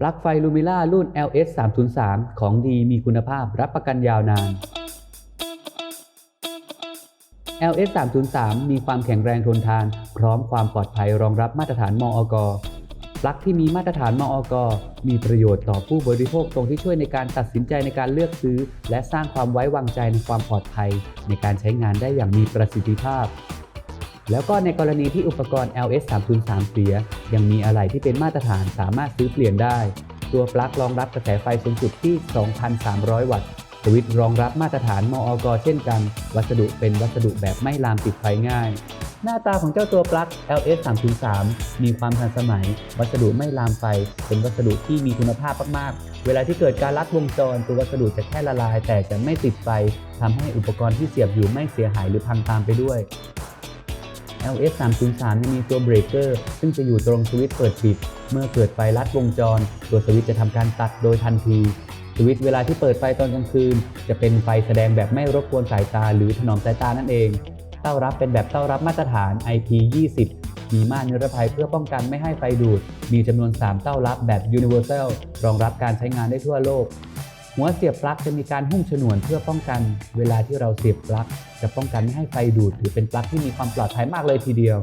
ปลั๊กไฟลูมิล่ารุ่น LS 303ของดีมีคุณภาพรับประกันยาวนาน LS 303มีความแข็งแรงทนทาน พร้อมความปลอดภัยรองรับมาตรฐานมออกปลั๊กที่มีมาตรฐานมออกมีประโยชน์ต่อผู้บริโภคตรงที่ช่วยในการตัดสินใจในการเลือกซื้อ และสร้างความไว้วางใจในความปลอดภัย ในการใช้งานได้อย่างมีประสิทธิภาพ แล้วก็ในกรณีที่อุปกรณ์ LS 303เสีย ยังมีอะไรที่เป็นมาตรฐานสามารถซื้อเปลี่ยนได้ ตัวปลั๊กรองรับกระแสไฟสูงสุดที่ 2,300 วัตต์ สวิตช์รองรับมาตรฐานมอกเช่นกัน วัสดุเป็นวัสดุแบบไม่ลามติดไฟง่าย หน้าตาของเจ้าตัวปลั๊ก LS 303มีความทันสมัย วัสดุไม่ลามไฟ เป็นวัสดุที่มีคุณภาพมากๆ เวลาที่เกิดการลัดวงจร ตัววัสดุจะแค่ละลาย แต่จะไม่ติดไฟทำให้อุปกรณ์ที่เสียบอยู่ไม่เสียหายหรือพังตามไปด้วย LS 303มีตัวเบรกเกอร์ซึ่งจะอยู่ตรงสวิตช์เปิดปิด เมื่อเกิดไฟลัดวงจร ตัวสวิตช์จะทำการตัดโดยทันที สวิตช์เวลาที่เปิดไฟตอนกลางคืน จะเป็นไฟแสดงแบบไม่รบกวนสายตาหรือถนอมสายตานั่นเอง เต้ารับเป็นแบบเต้ารับมาตรฐาน IP20 มีม่านนิรภัยเพื่อป้องกันไม่ให้ไฟดูด มีจำนวน 3 เต้ารับแบบ Universal รองรับการใช้งานได้ทั่วโลก หัวเสียบปลั๊กจะมีการหุ้มฉนวนเพื่อป้องกัน เวลาที่เราเสียบปลั๊กจะป้องกันไม่ให้ไฟดูดถือเป็นปลั๊กที่มีความปลอดภัยมากเลยทีเดียว